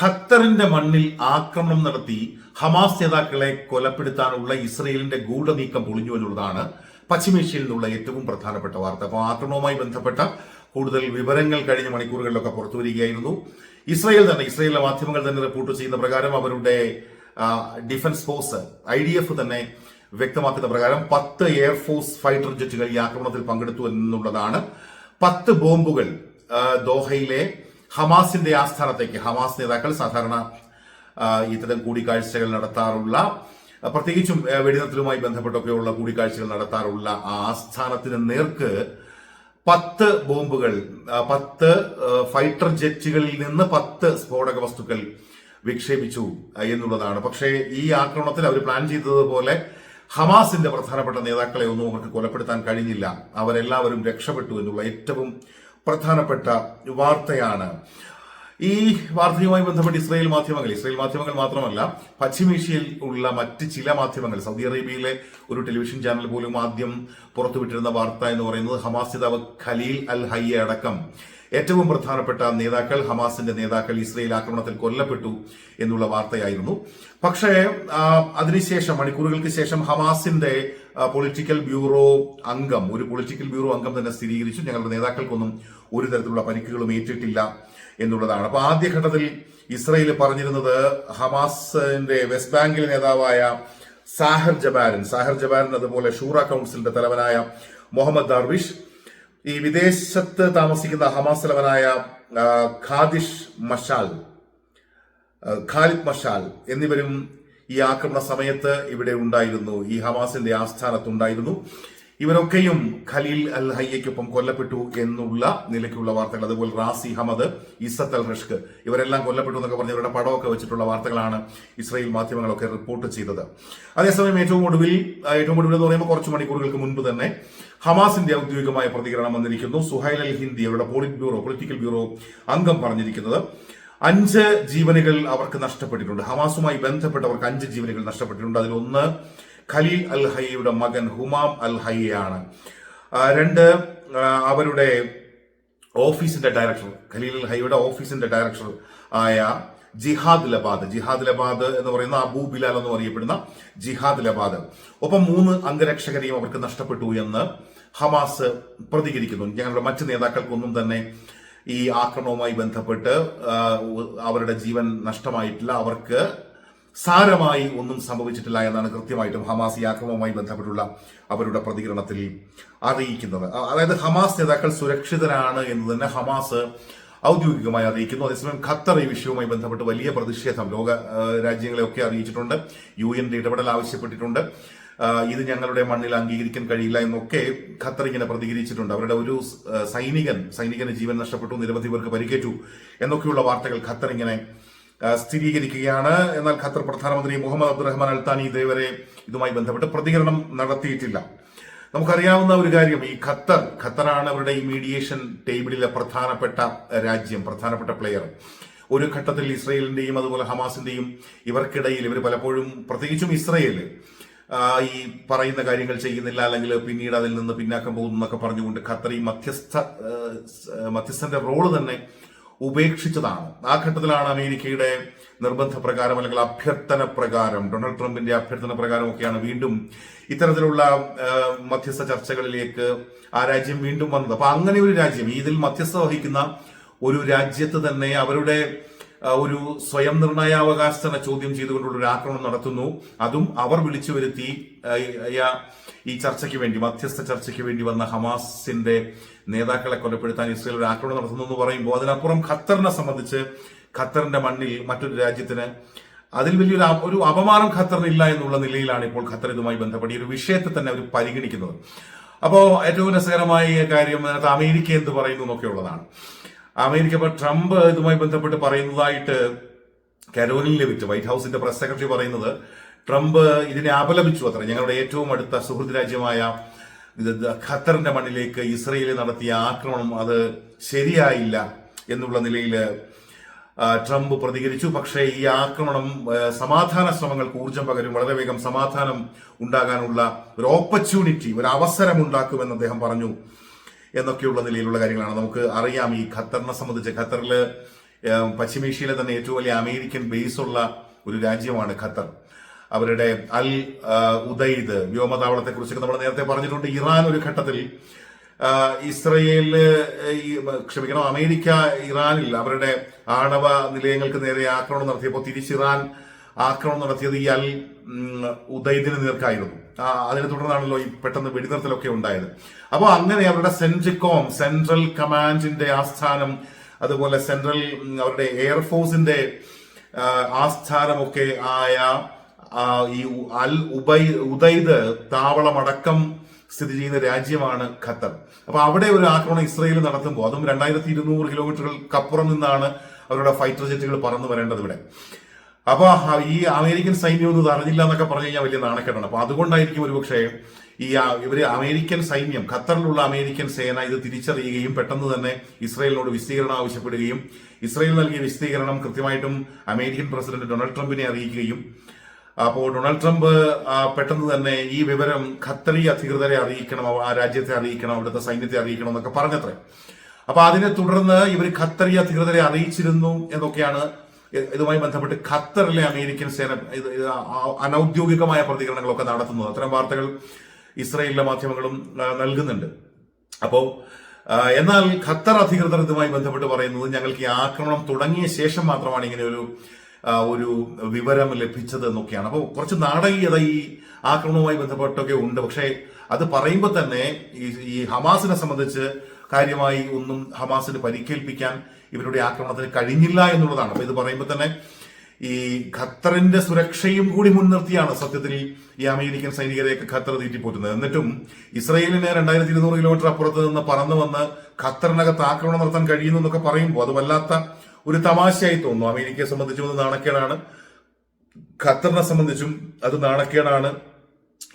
ഖത്തറിന്റെ മണ്ണിൽ ആക്രമണം നടത്തി ഹമാസ് നേതാക്കളെ കൊലപ്പെടുത്താനുള്ള ഇസ്രയേലിന്റെ ഗൂഢനീക്കം പൊളിഞ്ഞു എന്നുള്ളതാണ് പശ്ചിമേഷ്യയിൽ നിന്നുള്ള ഏറ്റവും പ്രധാനപ്പെട്ട വാർത്ത. അപ്പോൾ ആക്രമണവുമായി ബന്ധപ്പെട്ട കൂടുതൽ വിവരങ്ങൾ കഴിഞ്ഞ മണിക്കൂറുകളിലൊക്കെ പുറത്തു വരികയായിരുന്നു. ഇസ്രയേൽ തന്നെ ഇസ്രയേലിലെ മാധ്യമങ്ങൾ തന്നെ റിപ്പോർട്ട് ചെയ്യുന്ന പ്രകാരം അവരുടെ defence force I D F തന്നെ വ്യക്തമാക്കുന്ന പ്രകാരം പത്ത് എയർഫോഴ്സ് ഫൈറ്റർ ജെറ്റുകൾ ഈ ആക്രമണത്തിൽ പങ്കെടുത്തു എന്നുള്ളതാണ്. പത്ത് ബോംബുകൾ ദോഹയിലെ ഹമാസിന്റെ ആസ്ഥാനത്തേക്ക് ഹമാസ് നേതാക്കൾ സാധാരണ ഇത്തരം കൂടിക്കാഴ്ചകൾ നടത്താറുള്ള പ്രത്യേകിച്ചും വെടിനിർത്തലുമായി ബന്ധപ്പെട്ടൊക്കെയുള്ള കൂടിക്കാഴ്ചകൾ നടത്താറുള്ള ആ ആസ്ഥാനത്തിന് നേർക്ക് പത്ത് ബോംബുകൾ പത്ത് ഫൈറ്റർ ജെറ്റുകളിൽ നിന്ന് പത്ത് സ്ഫോടക വസ്തുക്കൾ വിക്ഷേപിച്ചു എന്നുള്ളതാണ്. പക്ഷേ ഈ ആക്രമണത്തിൽ അവർ പ്ലാൻ ചെയ്തതുപോലെ ഹമാസിന്റെ പ്രധാനപ്പെട്ട നേതാക്കളെ ഒന്നും അവർക്ക് കൊലപ്പെടുത്താൻ കഴിഞ്ഞില്ല. അവരെല്ലാവരും രക്ഷപ്പെട്ടു എന്നുള്ള ഏറ്റവും പ്രധാനപ്പെട്ട വാർത്തയാണ്. ഈ വാർത്തയുമായി ബന്ധപ്പെട്ട് ഇസ്രായേൽ മാധ്യമങ്ങൾ ഇസ്രായേൽ മാധ്യമങ്ങൾ മാത്രമല്ല പശ്ചിമേഷ്യയിൽ ഉള്ള മറ്റ് ചില മാധ്യമങ്ങൾ സൗദി അറേബ്യയിലെ ഒരു ടെലിവിഷൻ ചാനൽ പോലും ആദ്യം പുറത്തുവിട്ടിരുന്ന വാർത്ത എന്ന് പറയുന്നത് ഹമാസ് നേതാവ് ഖലീൽ അൽ ഹയ്യ അടക്കം. ഏറ്റവും പ്രധാനപ്പെട്ട നേതാക്കൾ ഹമാസിന്റെ നേതാക്കൾ ഇസ്രയേൽ ആക്രമണത്തിൽ കൊല്ലപ്പെട്ടു എന്നുള്ള വാർത്തയായിരുന്നു. പക്ഷേ അതിനുശേഷം മണിക്കൂറുകൾക്ക് ശേഷം ഹമാസിന്റെ പൊളിറ്റിക്കൽ ബ്യൂറോ അംഗം. ഒരു പൊളിറ്റിക്കൽ ബ്യൂറോ അംഗം തന്നെ സ്ഥിരീകരിച്ചു. ഞങ്ങളുടെ നേതാക്കൾക്കൊന്നും ഒരു തരത്തിലുള്ള പരിക്കുകളും ഏറ്റിട്ടില്ല എന്നുള്ളതാണ്. അപ്പൊ ആദ്യഘട്ടത്തിൽ ഇസ്രയേൽ പറഞ്ഞിരുന്നത് ഹമാസിന്റെ വെസ്റ്റ് ബാങ്കിലെ നേതാവായ സാഹർ ജബാരൻ സാഹർ ജബാരൻ അതുപോലെ ഷൂറ കൗൺസിലിന്റെ തലവനായ മുഹമ്മദ് ദർവിഷ് ഈ വിദേശത്ത് താമസിക്കുന്ന ഹമാസ് തലവനായ ഖാദിഷ് മഷാൽ ഖാലിദ് മഷാൽ എന്നിവരും ഈ ആക്രമണ സമയത്ത് ഇവിടെ ഉണ്ടായിരുന്നു. ഈ ഹമാസിന്റെ ആസ്ഥാനത്തുണ്ടായിരുന്നു. ഇവരൊക്കെയും ഖലീൽ അൽ ഹയ്യയ്ക്കൊപ്പം കൊല്ലപ്പെട്ടു എന്നുള്ള നിലയ്ക്കുള്ള വാർത്തകൾ. അതുപോലെ റാസി ഹമദ് ഇസത്ത് അൽ റഷ്ക് ഇവരെല്ലാം കൊല്ലപ്പെട്ടു എന്നൊക്കെ പറഞ്ഞ് ഇവരുടെ പടമൊക്കെ വെച്ചിട്ടുള്ള വാർത്തകളാണ് ഇസ്രായേൽ മാധ്യമങ്ങളൊക്കെ റിപ്പോർട്ട് ചെയ്തത്. അതേസമയം ഏറ്റവും ഒടുവിൽ ഏറ്റവും ഒടുവിൽ എന്ന് പറയുമ്പോൾ കുറച്ച് മണിക്കൂറുകൾക്ക് മുൻപ് തന്നെ ഹമാസിന്റെ ഔദ്യോഗികമായ പ്രതികരണം വന്നിരിക്കുന്നു. സുഹൈൽ അൽ ഹിന്ദി അവരുടെ പോളിറ്റ് ബ്യൂറോ പൊളിറ്റിക്കൽ ബ്യൂറോ അംഗം പറഞ്ഞിരിക്കുന്നത് അഞ്ച് ജീവനുകൾ അവർക്ക് നഷ്ടപ്പെട്ടിട്ടുണ്ട്. ഹമാസുമായി ബന്ധപ്പെട്ടവർക്ക് അഞ്ച് ജീവനുകൾ നഷ്ടപ്പെട്ടിട്ടുണ്ട്. അതിലൊന്ന് ഖലീൽ അൽ ഹയ്യയുടെ മകൻ ഹുമാം അൽ ഹയ്യയാണ് രണ്ട് അവരുടെ ഓഫീസിന്റെ ഡയറക്ടർ ഖലീൽ അൽ ഹയ്യയുടെ ഓഫീസിന്റെ ഡയറക്ടർ ആയ ജിഹാദ് ലബാദ്. ജിഹാദ് ലബാദ് എന്ന് പറയുന്ന അബൂ ബിലാൽ എന്ന് അറിയപ്പെടുന്ന ജിഹാദ് ലബാദ്. ഒപ്പം മൂന്ന് അംഗരക്ഷകരെയും അവർക്ക് നഷ്ടപ്പെട്ടു എന്ന് ഹമാസ് പ്രതികരിക്കുന്നു. ഞങ്ങളുടെ മറ്റ് നേതാക്കൾക്കൊന്നും തന്നെ ഈ ആക്രമണവുമായി ബന്ധപ്പെട്ട് അവരുടെ ജീവൻ നഷ്ടമായിട്ടില്ല. അവർക്ക് സാരമായി ഒന്നും സംഭവിച്ചിട്ടില്ല എന്നാണ് കൃത്യമായിട്ടും ഹമാസ് ഈ ആക്രമണവുമായി ബന്ധപ്പെട്ടുള്ള അവരുടെ പ്രതികരണത്തിൽ അറിയിക്കുന്നത്. അതായത് ഹമാസ് നേതാക്കൾ സുരക്ഷിതരാണ് എന്ന് തന്നെ ഹമാസ് ഔദ്യോഗികമായി അറിയിക്കുന്നു. അതേസമയം ഖത്തർ ഈ വിഷയവുമായി ബന്ധപ്പെട്ട് വലിയ പ്രതിഷേധം ലോക രാജ്യങ്ങളെയൊക്കെ അറിയിച്ചിട്ടുണ്ട്. യു എന്റെ ഇടപെടൽ ആവശ്യപ്പെട്ടിട്ടുണ്ട്. ഇത് ഞങ്ങളുടെ മണ്ണിൽ അംഗീകരിക്കാൻ കഴിയില്ല എന്നൊക്കെ ഖത്തർ ഇങ്ങനെ പ്രതികരിച്ചിട്ടുണ്ട്. അവരുടെ ഒരു സൈനികൻ സൈനികന് ജീവൻ നഷ്ടപ്പെട്ടു നിരവധി പേർക്ക് പരിക്കേറ്റു എന്നൊക്കെയുള്ള വാർത്തകൾ ഖത്തർ ഇങ്ങനെ സ്ഥിരീകരിക്കുകയാണ്. എന്നാൽ ഖത്തർ പ്രധാനമന്ത്രി മുഹമ്മദ് അബ്ദുറഹ്മാൻ അൽത്താനി ഇതേവരെ ഇതുമായി ബന്ധപ്പെട്ട് പ്രതികരണം നടത്തിയിട്ടില്ല. നമുക്കറിയാവുന്ന ഒരു കാര്യം ഈ ഖത്തർ ഖത്തറാണ് അവരുടെ ഈ മീഡിയേഷൻ ടേബിളിലെ പ്രധാനപ്പെട്ട രാജ്യം പ്രധാനപ്പെട്ട പ്ലെയർ ഒരു ഘട്ടത്തിൽ ഇസ്രയേലിന്റെയും അതുപോലെ ഹമാസിന്റെയും ഇവർക്കിടയിൽ ഇവർ പലപ്പോഴും പ്രത്യേകിച്ചും ഇസ്രയേൽ ഈ പറയുന്ന കാര്യങ്ങൾ ചെയ്യുന്നില്ല അല്ലെങ്കിൽ പിന്നീട് അതിൽ നിന്ന് പിന്നാക്കം പോകുന്നു എന്നൊക്കെ പറഞ്ഞുകൊണ്ട് ഖത്തർ ഈ മധ്യസ്ഥ മധ്യസ്ഥന്റെ റോൾ തന്നെ ഉപേക്ഷിച്ചതാണ്. ആ ഘട്ടത്തിലാണ് അമേരിക്കയുടെ നിർബന്ധ പ്രകാരം അല്ലെങ്കിൽ അഭ്യർത്ഥന പ്രകാരം ഡൊണാൾഡ് ട്രംപിന്റെ അഭ്യർത്ഥന പ്രകാരമൊക്കെയാണ് വീണ്ടും ഇത്തരത്തിലുള്ള മധ്യസ്ഥ ചർച്ചകളിലേക്ക് ആ രാജ്യം വീണ്ടും വന്നത്. അപ്പൊ അങ്ങനെ ഒരു രാജ്യം ഇതിൽ മധ്യസ്ഥ വഹിക്കുന്ന ഒരു രാജ്യത്ത് തന്നെ അവരുടെ ഒരു സ്വയം നിർണയാവകാശത്തിനെ ചോദ്യം ചെയ്തുകൊണ്ടുള്ള ഒരു ആക്രമണം നടത്തുന്നു. അതും അവർ വിളിച്ചു വരുത്തി ഈ- ചർച്ചയ്ക്ക് വേണ്ടി മധ്യസ്ഥ ചർച്ചയ്ക്ക് വേണ്ടി വന്ന ഹമാസിന്റെ നേതാക്കളെ കൊലപ്പെടുത്താൻ ഇസ്രയേൽ ഒരു ആക്രമണം നടത്തുന്നു എന്ന് പറയുമ്പോൾ അതിനപ്പുറം ഖത്തറിനെ സംബന്ധിച്ച് ഖത്തറിന്റെ മണ്ണിൽ മറ്റൊരു രാജ്യത്തിന് അതിൽ വലിയൊരു ഒരു അപമാനം ഖത്തറിനില്ല എന്നുള്ള നിലയിലാണ് ഇപ്പോൾ ഖത്തർ ഇതുമായി ബന്ധപ്പെട്ട് ഈ ഒരു വിഷയത്തെ തന്നെ അവർ പരിഗണിക്കുന്നത്. അപ്പോൾ ഏറ്റവും രസകരമായ കാര്യം അതിനകത്ത് അമേരിക്ക എന്ത് പറയുന്നു എന്നൊക്കെയുള്ളതാണ് അമേരിക്ക ഇപ്പൊ ട്രംപ് ഇതുമായി ബന്ധപ്പെട്ട് പറയുന്നതായിട്ട് കരോലിൻ ലഭിച്ചു. വൈറ്റ് ഹൗസിന്റെ പ്രസ് സെക്രട്ടറി പറയുന്നത് ട്രംപ് ഇതിനെ അപലപിച്ചു അത്ര. ഞങ്ങളുടെ ഏറ്റവും അടുത്ത സുഹൃത്ത് രാജ്യമായ ഖത്തറിന്റെ മണ്ണിലേക്ക് ഇസ്രയേൽ നടത്തിയ ആക്രമണം അത് ശരിയായില്ല എന്നുള്ള നിലയിൽ ട്രംപ് പ്രതികരിച്ചു. പക്ഷേ ഈ ആക്രമണം സമാധാന ശ്രമങ്ങൾക്ക് ഊർജം പകരും വളരെ വേഗം സമാധാനം ഉണ്ടാകാനുള്ള ഒരു ഓപ്പർച്യൂണിറ്റി ഒരു അവസരം ഉണ്ടാക്കുമെന്ന് അദ്ദേഹം പറഞ്ഞു. എന്നൊക്കെയുള്ള നിലയിലുള്ള കാര്യങ്ങളാണ്. നമുക്ക് അറിയാം ഈ ഖത്തറിനെ സംബന്ധിച്ച്. ഖത്തറിൽ പശ്ചിമേഷ്യയിലെ തന്നെ ഏറ്റവും വലിയ അമേരിക്കൻ ബേസ് ഉള്ള ഒരു രാജ്യമാണ് ഖത്തർ. അവരുടെ അൽ ഉദയ്ദ് വ്യോമതാവളത്തെ കുറിച്ചൊക്കെ നമ്മൾ നേരത്തെ പറഞ്ഞിട്ടുണ്ട്. ഇറാൻ ഒരു ഘട്ടത്തിൽ ഇസ്രയേലിൽ ക്ഷമിക്കണം അമേരിക്ക ഇറാനിൽ അവരുടെ ആണവ നിലയങ്ങൾക്ക് നേരെ ആക്രമണം നടത്തിയപ്പോൾ തിരിച്ച് ഇറാൻ ആക്രമണം നടത്തിയത് ഈ അൽ ഉദയ്ദിന് നേർക്കായിരുന്നു. അതിനെ തുടർന്നാണല്ലോ ഈ പെട്ടെന്ന് വെടിനിർത്തലൊക്കെ ഉണ്ടായത്. അപ്പോൾ അങ്ങനെ അവരുടെ സെൻട്രികോം സെൻട്രൽ കമാൻഡിന്റെ ആസ്ഥാനം അതുപോലെ സെൻട്രൽ അവരുടെ എയർഫോഴ്സിന്റെ ആസ്ഥാനമൊക്കെ ആയ ഈ അൽ ഉബൈ ഉദൈദ് താവളമടക്കം സ്ഥിതി ചെയ്യുന്ന രാജ്യമാണ് ഖത്തർ. അപ്പൊ അവിടെ ഒരു ആക്രമണം ഇസ്രയേൽ നടത്തുമ്പോൾ അതും രണ്ടായിരത്തി ഇരുന്നൂറ് കിലോമീറ്ററുകൾക്കപ്പുറം നിന്നാണ് അവരുടെ ഫൈറ്റർ ജെറ്റുകൾ പറന്നു വരേണ്ടത് ഇവിടെ. അപ്പൊ ആ- ഈ അമേരിക്കൻ സൈന്യം ഒന്നും അറിഞ്ഞില്ല എന്നൊക്കെ പറഞ്ഞു കഴിഞ്ഞാൽ വലിയ നാണക്കേടാണ്. അപ്പൊ അതുകൊണ്ടായിരിക്കും ഒരുപക്ഷെ ഈ ഇവർ അമേരിക്കൻ സൈന്യം ഖത്തറിലുള്ള അമേരിക്കൻ സേന ഇത് തിരിച്ചറിയുകയും പെട്ടെന്ന് തന്നെ ഇസ്രയേലിനോട് വിശദീകരണം ആവശ്യപ്പെടുകയും ഇസ്രയേൽ നൽകിയ വിശദീകരണം കൃത്യമായിട്ടും അമേരിക്കൻ പ്രസിഡന്റ് ഡൊണാൾഡ് ട്രംപിനെ അറിയിക്കുകയും. അപ്പോൾ ഡൊണാൾഡ് ട്രംപ് പെട്ടെന്ന് തന്നെ ഈ വിവരം ഖത്തറി അധികൃതരെ അറിയിക്കണം ആ രാജ്യത്തെ അറിയിക്കണം അവിടുത്തെ സൈന്യത്തെ അറിയിക്കണം എന്നൊക്കെ പറഞ്ഞത്രേ. അപ്പൊ അതിനെ തുടർന്ന് ഇവർ ഖത്തറി അധികൃതരെ അറിയിച്ചിരുന്നു എന്നൊക്കെയാണ് ഇതുമായി ബന്ധപ്പെട്ട് ഖത്തറിലെ അമേരിക്കൻ സേന ഇത് അനൌദ്യോഗികമായ പ്രതികരണങ്ങളൊക്കെ നടത്തുന്നത് അത്തരം വാർത്തകൾ ഇസ്രയേലിലെ മാധ്യമങ്ങളും നൽകുന്നുണ്ട്. അപ്പോ എന്നാൽ ഖത്തർ അധികൃതർ ഇതുമായി ബന്ധപ്പെട്ട് പറയുന്നത് ഞങ്ങൾക്ക് ഈ ആക്രമണം തുടങ്ങിയ ശേഷം മാത്രമാണ് ഇങ്ങനെ ഒരു ഒരു വിവരം ലഭിച്ചത് എന്നൊക്കെയാണ്. അപ്പോൾ കുറച്ച് നാടകീയത ഈ ആക്രമണവുമായി ബന്ധപ്പെട്ടൊക്കെ ഉണ്ട്. പക്ഷേ അത് പറയുമ്പോൾ തന്നെ ഈ ഹമാസിനെ സംബന്ധിച്ച് കാര്യമായി ഒന്നും ഹമാസിന് പരിക്കേൽപ്പിക്കാൻ ഇവരുടെ ആക്രമണത്തിന് കഴിഞ്ഞില്ല എന്നുള്ളതാണ്. അപ്പൊ ഇത് പറയുമ്പോൾ തന്നെ ഈ ഖത്തറിന്റെ സുരക്ഷയും കൂടി മുൻനിർത്തിയാണ് സത്യത്തിൽ ഈ അമേരിക്കൻ സൈനികരെയൊക്കെ ഖത്തർ തീറ്റിപ്പോറ്റുന്നത്. എന്നിട്ടും ഇസ്രയേലിന് രണ്ടായിരത്തി ഇരുന്നൂറ് കിലോമീറ്റർ അപ്പുറത്ത് നിന്ന് പറന്നു വന്ന് ഖത്തറിനകത്ത് ആക്രമണം നടത്താൻ കഴിയുന്നു എന്നൊക്കെ പറയുമ്പോൾ അത് വല്ലാത്ത ഒരു തമാശയായി തോന്നുന്നു. അമേരിക്കയെ സംബന്ധിച്ചും അത് നാണക്കേടാണ്. ഖത്തറിനെ സംബന്ധിച്ചും അത് നാണക്കേടാണ്.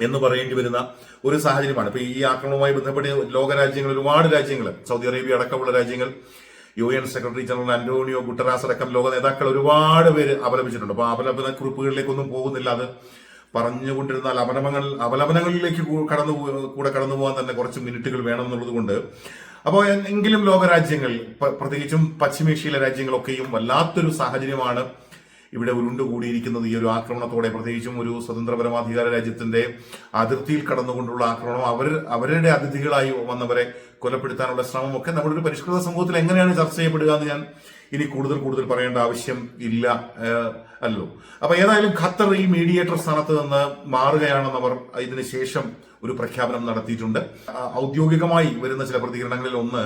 എന്ന് പറയേണ്ടി വരുന്ന ഒരു സാഹചര്യമാണ്. ഇപ്പൊ ഈ ആക്രമണവുമായി ബന്ധപ്പെട്ട് ലോകരാജ്യങ്ങൾ ഒരുപാട് രാജ്യങ്ങൾ സൗദി അറേബ്യ അടക്കമുള്ള രാജ്യങ്ങൾ U N secretary general Antonio Guterres അടക്കം ലോക നേതാക്കൾ ഒരുപാട് പേര് അപലപിച്ചിട്ടുണ്ട്. അപ്പൊ അപലപന കുറിപ്പുകളിലേക്കൊന്നും പോകുന്നില്ല. അത് പറഞ്ഞുകൊണ്ടിരുന്നാൽ അപലപനങ്ങൾ അപലപനങ്ങളിലേക്ക് കടന്നു കൂടെ കടന്നു പോകാൻ തന്നെ കുറച്ച് മിനിറ്റുകൾ വേണമെന്നുള്ളത് കൊണ്ട്. അപ്പോൾ എങ്കിലും ലോകരാജ്യങ്ങൾ പ്രത്യേകിച്ചും പശ്ചിമേഷ്യയിലെ രാജ്യങ്ങളൊക്കെയും വല്ലാത്തൊരു സാഹചര്യമാണ് ഇവിടെ ഉരുണ്ടുകൂടിയിരിക്കുന്നത് ഈ ഒരു ആക്രമണത്തോടെ പ്രത്യേകിച്ചും ഒരു സ്വതന്ത്ര പരമാധികാര രാജ്യത്തിന്റെ അതിർത്തിയിൽ കടന്നുകൊണ്ടുള്ള ആക്രമണം അവർ അവരുടെ അതിഥികളായി വന്നവരെ കൊലപ്പെടുത്താനുള്ള ശ്രമമൊക്കെ നമ്മുടെ ഒരു പരിഷ്കൃത സമൂഹത്തിൽ എങ്ങനെയാണ് ചർച്ച ചെയ്യപ്പെടുക എന്ന് ഞാൻ ഇനി കൂടുതൽ കൂടുതൽ പറയേണ്ട ആവശ്യം ഇല്ല അല്ലോ. അപ്പൊ ഏതായാലും ഖത്തർ ഈ മീഡിയേറ്റർ സ്ഥാനത്ത് നിന്ന് മാറുകയാണെന്ന് അവർ ഇതിന് ശേഷം ഒരു പ്രഖ്യാപനം നടത്തിയിട്ടുണ്ട്. ഔദ്യോഗികമായി വരുന്ന ചില പ്രതികരണങ്ങളിൽ ഒന്ന്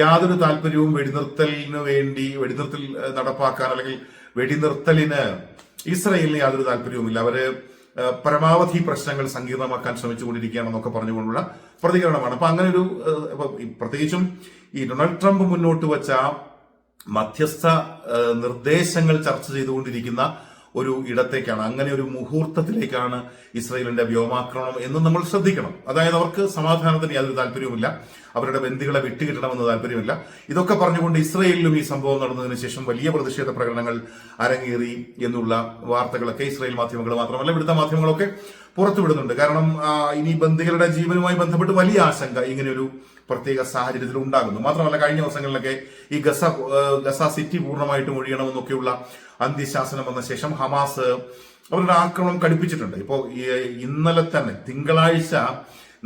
യാതൊരു താല്പര്യവും വെടിനിർത്തലിന് വേണ്ടി വെടിനിർത്തൽ നടപ്പാക്കാൻ അല്ലെങ്കിൽ വെടിനിർത്തലിന് ഇസ്രയേലിന് യാതൊരു താല്പര്യവുമില്ല. അവർ പരമാവധി പ്രശ്നങ്ങൾ സങ്കീർണമാക്കാൻ ശ്രമിച്ചുകൊണ്ടിരിക്കുകയാണെന്നൊക്കെ പറഞ്ഞുകൊണ്ടുള്ള പ്രതികരണമാണ്. അപ്പൊ അങ്ങനെ ഒരു പ്രത്യേകിച്ചും ഈ ഡൊണാൾഡ് ട്രംപ് മുന്നോട്ട് വച്ച മധ്യസ്ഥ നിർദ്ദേശങ്ങൾ ചർച്ച ചെയ്തുകൊണ്ടിരിക്കുന്ന ഒരു ഇടത്തേക്കാണ്. അങ്ങനെ ഒരു മുഹൂർത്തത്തിലേക്കാണ് ഇസ്രയേലിന്റെ വ്യോമാക്രമണം എന്ന് നമ്മൾ ശ്രദ്ധിക്കണം. അതായത് അവർക്ക് സമാധാനത്തിന് യാതൊരു താല്പര്യവുമില്ല. അവരുടെ ബന്ധികളെ വിട്ടുകിട്ടണമെന്ന് താല്പര്യമില്ല. ഇതൊക്കെ പറഞ്ഞുകൊണ്ട് ഇസ്രയേലിലും ഈ സംഭവം നടന്നതിന് ശേഷം വലിയ പ്രതിഷേധ പ്രകടനങ്ങൾ അരങ്ങേറി എന്നുള്ള വാർത്തകളൊക്കെ ഇസ്രയേൽ മാധ്യമങ്ങൾ മാത്രമല്ല ഇവിടുത്തെ മാധ്യമങ്ങളൊക്കെ പുറത്തുവിടുന്നുണ്ട്. കാരണം ഇനി ബന്ദികളുടെ ജീവനുമായി ബന്ധപ്പെട്ട് വലിയ ആശങ്ക ഇങ്ങനെയൊരു പ്രത്യേക സാഹചര്യത്തിൽ ഉണ്ടാകുന്നു മാത്രമല്ല കഴിഞ്ഞ ദിവസങ്ങളിലൊക്കെ ഈ ഗസ ഗസ സിറ്റി പൂർണമായിട്ടും ഒഴിയണമെന്നൊക്കെയുള്ള അന്ത്യശാസനം വന്ന ശേഷം ഹമാസ് അവരുടെ ആക്രമണം കടുപ്പിച്ചിട്ടുണ്ട്. ഇപ്പോൾ ഇന്നലെ തന്നെ തിങ്കളാഴ്ച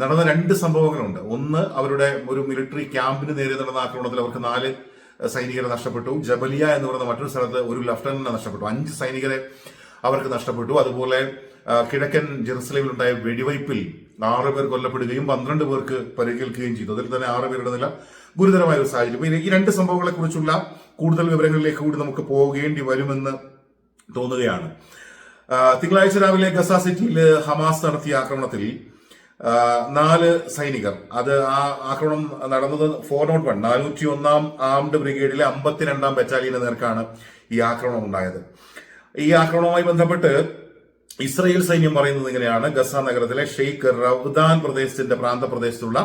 നടന്ന രണ്ട് സംഭവങ്ങളുണ്ട്. ഒന്ന് അവരുടെ ഒരു മിലിറ്ററി ക്യാമ്പിന് നേരെ നടന്ന ആക്രമണത്തിൽ അവർക്ക് നാല് സൈനികരെ നഷ്ടപ്പെട്ടു. ജബലിയ എന്ന് പറയുന്ന മറ്റൊരു സ്ഥലത്ത് ഒരു ലഫ്റ്റനന്റിനെ നഷ്ടപ്പെട്ടു. അഞ്ച് സൈനികരെ അവർക്ക് നഷ്ടപ്പെട്ടു. അതുപോലെ കിഴക്കൻ ജെറുസലേമിലുണ്ടായ വെടിവയ്പിൽ ആറ് പേർ കൊല്ലപ്പെടുകയും പന്ത്രണ്ട് പേർക്ക് പരിക്കേൽക്കുകയും ചെയ്തു. അതിൽ തന്നെ ആറ് പേരുടെ നില ഗുരുതരമായ ഒരു സാഹചര്യം. ഈ രണ്ട് സംഭവങ്ങളെ കുറിച്ചുള്ള കൂടുതൽ വിവരങ്ങളിലേക്ക് കൂടി നമുക്ക് പോകേണ്ടി വരുമെന്ന് തോന്നുകയാണ്. തിങ്കളാഴ്ച രാവിലെ ഗസ സിറ്റിയിൽ ഹമാസ് നടത്തിയ ആക്രമണത്തിൽ നാല് സൈനികർ. അത് ആ ആക്രമണം നടന്നത് ഫോർ നോട്ട് വൺ നാനൂറ്റി ഒന്നാം ആംഡ് ബ്രിഗേഡിലെ അമ്പത്തിരണ്ടാം ബറ്റാലിയന് നേർക്കാണ് ഈ ആക്രമണം ഉണ്ടായത്. ഈ ആക്രമണവുമായി ബന്ധപ്പെട്ട് ഇസ്രയേൽ സൈന്യം പറയുന്നത് ഇങ്ങനെയാണ്. ഗസ നഗരത്തിലെ ഷെയ്ഖ് റവ്ദാൻ പ്രദേശത്തിന്റെ പ്രാന്തപ്രദേശത്തുള്ള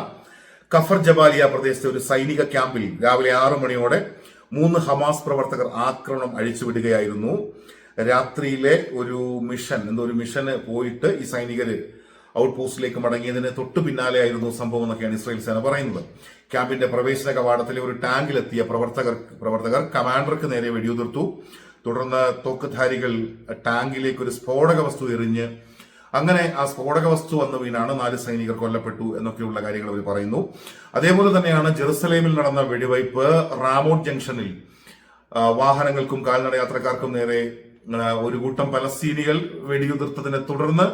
കഫർ ജബാലിയ പ്രദേശത്തെ ഒരു സൈനിക ക്യാമ്പിൽ രാവിലെ ആറു മണിയോടെ മൂന്ന് ഹമാസ് പ്രവർത്തകർ ആക്രമണം അഴിച്ചുവിടുകയായിരുന്നു. രാത്രിയിലെ ഒരു മിഷൻ എന്തോ ഒരു മിഷന് പോയിട്ട് ഈ സൈനികര് ഔട്ട് പോസ്റ്റിലേക്ക് മടങ്ങിയതിന് തൊട്ടു പിന്നാലെയായിരുന്നു സംഭവം എന്നൊക്കെയാണ് ഇസ്രായേൽ സേന പറയുന്നത്. ക്യാമ്പിന്റെ പ്രവേശന കവാടത്തിലെ ഒരു ടാങ്കിലെത്തിയ പ്രവർത്തകർ പ്രവർത്തകർ കമാൻഡർക്ക് നേരെ വെടിയുതിർത്തു. തുടർന്ന് തോക്കുധാരികൾ ടാങ്കിലേക്ക് ഒരു സ്ഫോടക വസ്തു എറിഞ്ഞ് അങ്ങനെ ആ സ്ഫോടക വസ്തു വന്ന വീണാണ് നാല് സൈനികർ കൊല്ലപ്പെട്ടു എന്നൊക്കെയുള്ള കാര്യങ്ങൾ അവർ പറയുന്നു. അതേപോലെ തന്നെയാണ് ജെറുസലേമിൽ നടന്ന വെടിവയ്പ് റാമോട്ട് ജംഗ്ഷനിൽ വാഹനങ്ങൾക്കും കാൽനടയാത്രക്കാർക്കും നേരെ ഒരു കൂട്ടം പലസ്തീനികൾ വെടിയുതിർത്തതിനെ തുടർന്ന്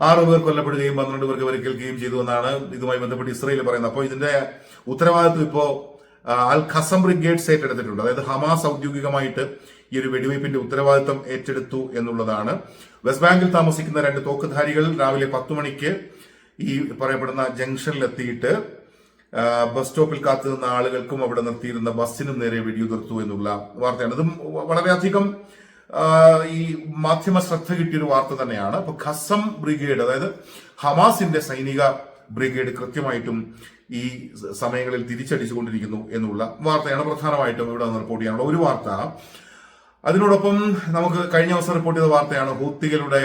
ആറ് പേർ കൊല്ലപ്പെടുകയും പന്ത്രണ്ട് പേർക്ക് പരിക്കേൽക്കുകയും ചെയ്തു എന്നാണ് ഇതുമായി ബന്ധപ്പെട്ട് ഇസ്രയേൽ പറയുന്നത്. അപ്പോൾ ഇതിന്റെ ഉത്തരവാദിത്വം ഇപ്പോൾ അൽ ഖസം ബ്രിഗേഡ്സ് ഏറ്റെടുത്തിട്ടുണ്ട് അതായത് ഹമാസ് ഔദ്യോഗികമായിട്ട് ഈ ഒരു വെടിവയ്പിന്റെ ഉത്തരവാദിത്വം ഏറ്റെടുത്തു എന്നുള്ളതാണ്. വെസ്റ്റ് ബാങ്കിൽ താമസിക്കുന്ന രണ്ട് തോക്കുധാരികൾ രാവിലെ പത്തു മണിക്ക് ഈ പറയപ്പെടുന്ന ജംഗ്ഷനിലെത്തിയിട്ട് ബസ് സ്റ്റോപ്പിൽ കാത്തു നിന്ന ആളുകൾക്കും അവിടെ നിർത്തിയിരുന്ന ബസ്സിനും നേരെ വെടിയുതിർത്തു എന്നുള്ള വാർത്തയാണ്. ഇതും വളരെയധികം ഈ മാധ്യമ ശ്രദ്ധ കിട്ടിയൊരു വാർത്ത തന്നെയാണ്. അപ്പൊ ഖസം ബ്രിഗേഡ് അതായത് ഹമാസിന്റെ സൈനിക ബ്രിഗേഡ് കൃത്യമായിട്ടും ഈ സമയങ്ങളിൽ തിരിച്ചടിച്ചുകൊണ്ടിരിക്കുന്നു എന്നുള്ള വാർത്തയാണ് പ്രധാനമായിട്ടും ഇവിടെ റിപ്പോർട്ട് ചെയ്യാനുള്ള ഒരു വാർത്ത അതിനോടൊപ്പം നമുക്ക് കഴിഞ്ഞ ദിവസം റിപ്പോർട്ട് ചെയ്ത വാർത്തയാണ് ഹൂത്തികളുടെ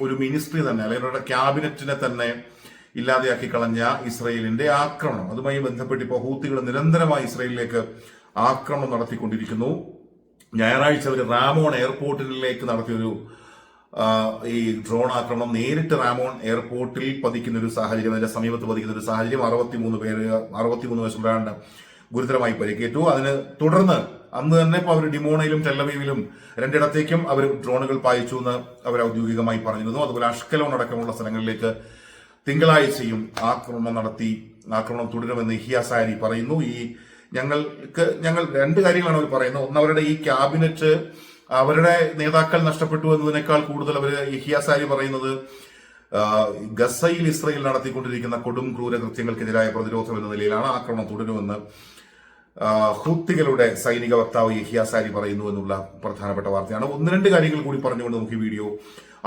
ഒരു മിനിസ്ട്രി തന്നെ അല്ലെങ്കിൽ അവരുടെ ക്യാബിനറ്റിനെ തന്നെ ഇല്ലാതെയാക്കി കളഞ്ഞ ഇസ്രയേലിന്റെ ആക്രമണം. അതുമായി ബന്ധപ്പെട്ട് ഇപ്പോൾ ഹൂത്തികൾ നിരന്തരമായി ഇസ്രയേലിലേക്ക് ആക്രമണം നടത്തിക്കൊണ്ടിരിക്കുന്നു. ഞായറാഴ്ച അവർ റാമോൺ എയർപോർട്ടിലേക്ക് നടത്തിയൊരു ഈ ഡ്രോൺ ആക്രമണം. നേരിട്ട് റാമോൺ എയർപോർട്ടിൽ പതിക്കുന്ന ഒരു സാഹചര്യം അതിന്റെ സമീപത്ത് പതിക്കുന്ന ഒരു സാഹചര്യം അറുപത്തിമൂന്ന് പേര് അറുപത്തിമൂന്ന് വയസ്സുള്ള ഗുരുതരമായി പരിക്കേറ്റു. അതിന് തുടർന്ന് അന്ന് തന്നെ ഇപ്പോൾ അവർ ഡിമോണയിലും ടെല്ലവീവിലും രണ്ടിടത്തേക്കും അവർ ഡ്രോണുകൾ പായിച്ചു എന്ന് അവർ ഔദ്യോഗികമായി പറഞ്ഞിരുന്നു. അതുപോലെ അഷ്കലോൺ അടക്കമുള്ള സ്ഥലങ്ങളിലേക്ക് തിങ്കളാഴ്ചയും ആക്രമണം നടത്തി ആക്രമണം തുടരുമെന്ന് ഇഹിയാസാരി പറയുന്നു. ഈ ഞങ്ങൾക്ക് ഞങ്ങൾ രണ്ട് കാര്യങ്ങളാണ് അവർ പറയുന്നത്. ഒന്ന് അവരുടെ ഈ ക്യാബിനറ്റ് അവരുടെ നേതാക്കൾ നഷ്ടപ്പെട്ടു എന്നതിനേക്കാൾ കൂടുതൽ അവർ ഇഹിയാസാരി പറയുന്നത് ഗസയിൽ ഇസ്രയേൽ നടത്തിക്കൊണ്ടിരിക്കുന്ന കൊടും ക്രൂര കൃത്യങ്ങൾക്കെതിരായ പ്രതിരോധം എന്ന നിലയിലാണ് ആക്രമണം തുടരുമെന്ന് ഹൂത്തികളുടെ സൈനിക വക്താവ് യഹിയാസാരി പറയുന്നു എന്നുള്ള പ്രധാനപ്പെട്ട വാർത്തയാണ്. ഒന്ന് രണ്ട് കാര്യങ്ങൾ കൂടി പറഞ്ഞുകൊണ്ട് നമുക്ക് ഈ വീഡിയോ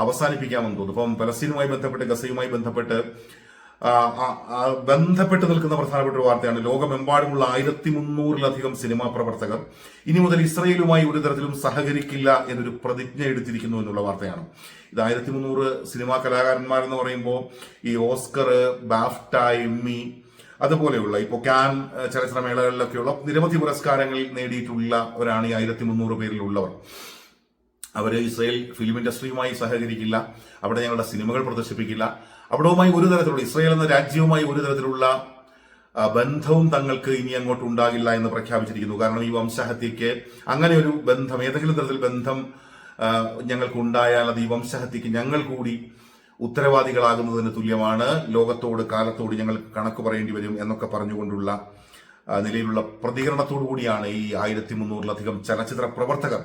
അവസാനിപ്പിക്കാമെന്ന് തോന്നുന്നു. ഇപ്പം പലസ്തീനുമായി ബന്ധപ്പെട്ട് ഗസയുമായി ബന്ധപ്പെട്ട് ബന്ധപ്പെട്ട് നിൽക്കുന്ന പ്രധാനപ്പെട്ട ഒരു വാർത്തയാണ്. ലോകമെമ്പാടുമുള്ള ആയിരത്തി മുന്നൂറിലധികം സിനിമാ പ്രവർത്തകർ ഇനി മുതൽ ഇസ്രയേലുമായി ഒരു തരത്തിലും സഹകരിക്കില്ല എന്നൊരു പ്രതിജ്ഞ എടുത്തിരിക്കുന്നു എന്നുള്ള വാർത്തയാണ്. ഇത് ആയിരത്തി മുന്നൂറ് സിനിമാ കലാകാരന്മാരെന്ന് പറയുമ്പോൾ ഈ ഓസ്കർ ബാഫ്റ്റ എമ്മി അതുപോലെയുള്ള ഇപ്പോൾ ക്യാൻ ചലച്ചിത്ര ചലച്ചിത്രമേളകളിലൊക്കെയുള്ള നിരവധി പുരസ്കാരങ്ങൾ നേടിയിട്ടുള്ളവരാണ് ഈ ആയിരത്തി മുന്നൂറ് പേരിലുള്ളവർ. അവർ ഇസ്രയേൽ ഫിലിം ഇൻഡസ്ട്രിയുമായി സഹകരിക്കില്ല അവിടെ ഞങ്ങളുടെ സിനിമകൾ പ്രദർശിപ്പിക്കില്ല. അവിടവുമായി ഒരു തരത്തിലുള്ള ഇസ്രയേൽ എന്ന രാജ്യവുമായി ഒരു തരത്തിലുള്ള ബന്ധവും തങ്ങൾക്ക് ഇനി അങ്ങോട്ട് ഉണ്ടാകില്ല എന്ന് പ്രഖ്യാപിച്ചിരിക്കുന്നു. കാരണം ഈ വംശഹത്യക്ക് അങ്ങനെ ഒരു ബന്ധം ഏതെങ്കിലും തരത്തിൽ ബന്ധം ഞങ്ങൾക്ക് ഉണ്ടായാൽ അത് ഈ വംശഹത്യക്ക് ഞങ്ങൾ കൂടി ഉത്തരവാദികളാകുന്നതിന് തുല്യമാണ്. ലോകത്തോട് കാലത്തോട് ഞങ്ങൾ കണക്ക് പറയേണ്ടി വരും എന്നൊക്കെ പറഞ്ഞുകൊണ്ടുള്ള നിലയിലുള്ള പ്രതികരണത്തോടു കൂടിയാണ് ഈ ആയിരത്തി മുന്നൂറിലധികം ചലച്ചിത്ര പ്രവർത്തകർ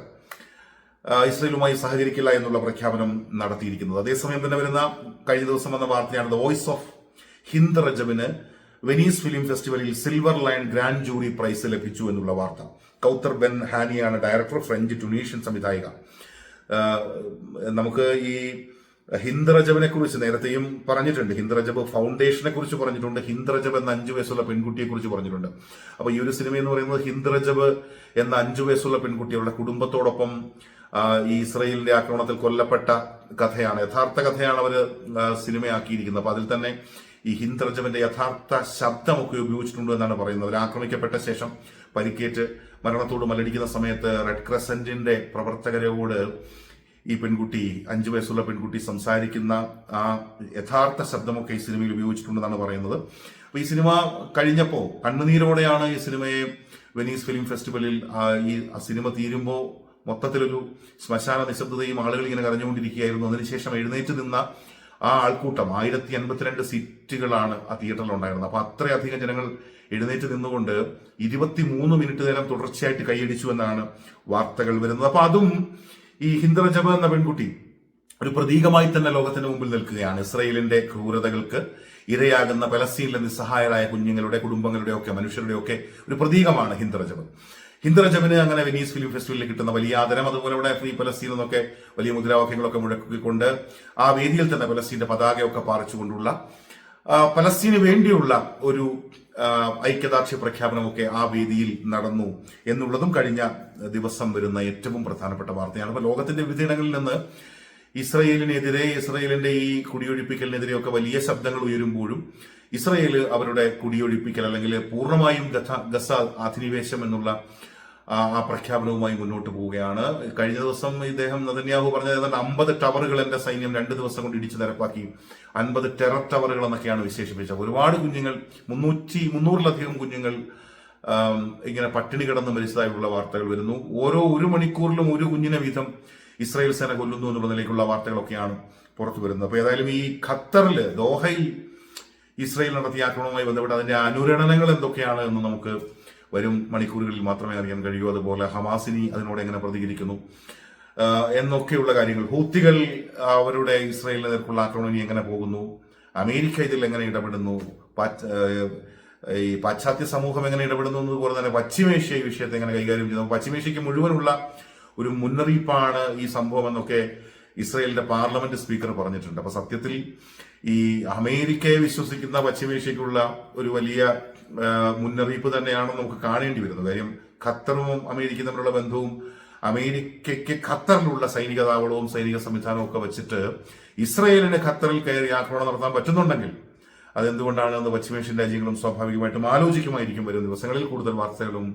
ഇസ്രയേലുമായി സഹകരിക്കില്ല എന്നുള്ള പ്രഖ്യാപനം നടത്തിയിരിക്കുന്നത്. അതേസമയം തന്നെ വരുന്ന കഴിഞ്ഞ ദിവസം വന്ന വാർത്തയാണ് ദ വോയിസ് ഓഫ് ഹിന്ദ് റജബിന് വെനീസ് ഫിലിം ഫെസ്റ്റിവലിൽ silver lion grand jury prize ലഭിച്ചു എന്നുള്ള വാർത്ത. കൗത്തർ ബെൻ ഹാനിയാണ് ഡയറക്ടർ ഫ്രഞ്ച് ട്യൂണീഷ്യൻ സംവിധായിക. നമുക്ക് ഈ ഹിന്ദ് റജബിനെ കുറിച്ച് നേരത്തെയും പറഞ്ഞിട്ടുണ്ട്. ഹിന്ദ്രജബ് ഫൗണ്ടേഷനെ കുറിച്ച് പറഞ്ഞിട്ടുണ്ട്. ഹിന്ദ്രജബ് എന്ന അഞ്ചു വയസ്സുള്ള പെൺകുട്ടിയെ കുറിച്ച് പറഞ്ഞിട്ടുണ്ട്. അപ്പൊ ഈ ഒരു സിനിമ എന്ന് പറയുന്നത് ഹിന്ദ്രജബ് എന്ന അഞ്ചു വയസ്സുള്ള പെൺകുട്ടി അവരുടെ കുടുംബത്തോടൊപ്പം ഈ ഇസ്രയേലിന്റെ ആക്രമണത്തിൽ കൊല്ലപ്പെട്ട കഥയാണ് യഥാർത്ഥ കഥയാണ് അവർ സിനിമയാക്കിയിരിക്കുന്നത്. അപ്പൊ അതിൽ തന്നെ ഈ ഹിന്ദ് റജബിന്റെ യഥാർത്ഥ ശബ്ദമൊക്കെ ഉപയോഗിച്ചിട്ടുണ്ട് എന്നാണ് പറയുന്നത്. അവർ ആക്രമിക്കപ്പെട്ട ശേഷം പരിക്കേറ്റ് മരണത്തോട് മല്ലടിക്കുന്ന സമയത്ത് റെഡ് ക്രസന്റിന്റെ പ്രവർത്തകരോട് ഈ പെൺകുട്ടി അഞ്ചു വയസ്സുള്ള പെൺകുട്ടി സംസാരിക്കുന്ന ആ യഥാർത്ഥ ശബ്ദമൊക്കെ ഈ സിനിമയിൽ ഉപയോഗിച്ചിട്ടുണ്ടെന്നാണ് പറയുന്നത്. അപ്പൊ ഈ സിനിമ കഴിഞ്ഞപ്പോ കണ്ണുനീരോടെയാണ് ഈ സിനിമയെ വെനീസ് ഫിലിം ഫെസ്റ്റിവലിൽ ഈ സിനിമ തീരുമ്പോൾ മൊത്തത്തിലൊരു ശ്മശാന നിശബ്ദതയും ആളുകൾ ഇങ്ങനെ കരഞ്ഞുകൊണ്ടിരിക്കുകയായിരുന്നു. അതിനുശേഷം എഴുന്നേറ്റ് നിന്ന ആ ആൾക്കൂട്ടം ആയിരത്തി എൺപത്തിരണ്ട് സീറ്റുകളാണ് ആ തിയേറ്ററിൽ ഉണ്ടായിരുന്നത് അപ്പൊ അത്രയധികം ജനങ്ങൾ എഴുന്നേറ്റ് നിന്നുകൊണ്ട് ഇരുപത്തിമൂന്ന് മിനിറ്റ് നേരം തുടർച്ചയായിട്ട് കൈയടിച്ചു എന്നാണ് വാർത്തകൾ വരുന്നത്. അപ്പൊ അതും ഈ ഹിന്ദ്രജബ് എന്ന പെൺകുട്ടി ഒരു പ്രതീകമായി തന്നെ ലോകത്തിന് മുമ്പിൽ നിൽക്കുകയാണ്. ഇസ്രയേലിന്റെ ക്രൂരതകൾക്ക് ഇരയാകുന്ന പലസ്തീനിലെ നിസ്സഹായരായ കുഞ്ഞുങ്ങളുടെ കുടുംബങ്ങളുടെ ഒക്കെ മനുഷ്യരുടെ ഒക്കെ ഒരു പ്രതീകമാണ് ഹിന്ദ്രജബ് ഹിന്ദ്രജബിന് അങ്ങനെ വെനീസ് ഫിലിം ഫെസ്റ്റിവലിൽ കിട്ടുന്ന വലിയ ആദരം അതുപോലെ ഇവിടെ ഫ്രീ പലസ്തീൻ എന്നൊക്കെ വലിയ മുദ്രാവാക്യങ്ങളൊക്കെ മുഴക്കിക്കൊണ്ട് ആ വേദിയിൽ തന്നെ പലസ്തീന്റെ പതാകയൊക്കെ പാറിച്ചുകൊണ്ടുള്ള പലസ്തീന് വേണ്ടിയുള്ള ഒരു ഐക്യദാർഢ്യ പ്രഖ്യാപനമൊക്കെ ആ വേദിയിൽ നടന്നു എന്നുള്ളതും കഴിഞ്ഞ ദിവസം വരുന്ന ഏറ്റവും പ്രധാനപ്പെട്ട വാർത്തയാണ്. അപ്പൊ ലോകത്തിന്റെ വിവിധയിടങ്ങളിൽ നിന്ന് ഇസ്രയേലിനെതിരെ ഇസ്രയേലിന്റെ ഈ കുടിയൊഴിപ്പിക്കലിനെതിരെയൊക്കെ വലിയ ശബ്ദങ്ങൾ ഉയരുമ്പോഴും ഇസ്രയേൽ അവരുടെ കുടിയൊഴിപ്പിക്കൽ അല്ലെങ്കിൽ പൂർണമായും ഗസ അധിനിവേശം എന്നുള്ള ആ പ്രഖ്യാപനവുമായി മുന്നോട്ട് പോവുകയാണ്. കഴിഞ്ഞ ദിവസം ഇദ്ദേഹം നദന്യാഹു ഏതാണ്ട് അമ്പത് ടവറുകൾ എന്റെ സൈന്യം രണ്ട് ദിവസം കൊണ്ട് ഇടിച്ചു നിരപ്പാക്കി. അൻപത് ടെറർ ടവറുകൾ എന്നൊക്കെയാണ് വിശേഷിപ്പിച്ചത്. ഒരുപാട് കുഞ്ഞുങ്ങൾ മുന്നൂറ്റി മുന്നൂറിലധികം കുഞ്ഞുങ്ങൾ ഇങ്ങനെ പട്ടിണി കിടന്ന് മരിച്ചതായുള്ള വാർത്തകൾ വരുന്നു. ഓരോ ഒരു മണിക്കൂറിലും ഒരു കുഞ്ഞിനെ വീതം ഇസ്രായേൽ സേന കൊല്ലുന്നു എന്നുള്ള നിലയ്ക്കുള്ള വാർത്തകളൊക്കെയാണ് പുറത്തു വരുന്നത്. അപ്പൊ ഏതായാലും ഈ ഖത്തറിൽ ദോഹയിൽ ഇസ്രായേൽ നടത്തിയ ആക്രമണവുമായി ബന്ധപ്പെട്ട് അതിന്റെ അനുരണനങ്ങൾ എന്തൊക്കെയാണ് എന്ന് നമുക്ക് വരും മണിക്കൂറുകളിൽ മാത്രമേ അറിയാൻ കഴിയൂ. അതുപോലെ ഹമാസിനി അതിനോട് എങ്ങനെ പ്രതികരിക്കുന്നു? എന്നൊക്കെയുള്ള കാര്യങ്ങൾ. ഹൂത്തികൾ അവരുടെ ഇസ്രയേലിനെതിർക്കുള്ള ആക്രമണം എങ്ങനെ പോകുന്നു? അമേരിക്ക ഇതിൽ എങ്ങനെ ഇടപെടുന്നു? ഈ പാശ്ചാത്യ സമൂഹം എങ്ങനെ ഇടപെടുന്നു എന്നതുപോലെ തന്നെ പശ്ചിമേഷ്യ ഈ വിഷയത്തെ എങ്ങനെ കൈകാര്യം ചെയ്യുന്നു? പശ്ചിമേഷ്യക്ക് മുഴുവനുള്ള ഒരു മുന്നറിയിപ്പാണ് ഈ സംഭവം എന്നൊക്കെ ഇസ്രയേലിന്റെ പാർലമെന്റ് സ്പീക്കർ പറഞ്ഞിട്ടുണ്ട്. അപ്പൊ സത്യത്തിൽ ഈ അമേരിക്കയെ വിശ്വസിക്കുന്ന പശ്ചിമേഷ്യക്കുള്ള ഒരു വലിയ മുന്നറിയിപ്പ് തന്നെയാണെന്ന് നമുക്ക് കാണേണ്ടി വരുന്നത് കാര്യം ഖത്തറും അമേരിക്കയും തമ്മിലുള്ള ബന്ധവും അമേരിക്കയ്ക്ക് ഖത്തറിലുള്ള സൈനിക താവളവും സൈനിക സംവിധാനവും ഒക്കെ വെച്ചിട്ട് ഇസ്രയേലിന് ഖത്തറിൽ കയറി ആക്രമണം നടത്താൻ പറ്റുന്നുണ്ടെങ്കിൽ അതെന്തുകൊണ്ടാണ് എന്ന് പശ്ചിമേഷ്യൻ രാജ്യങ്ങളും സ്വാഭാവികമായിട്ടും ആലോചിക്കുമായിരിക്കും. വരും ദിവസങ്ങളിൽ കൂടുതൽ വാർത്തകളും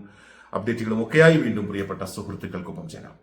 അപ്ഡേറ്റുകളും ഒക്കെയായി വീണ്ടും പ്രിയപ്പെട്ട സുഹൃത്തുക്കൾക്കൊപ്പം ചേരാം.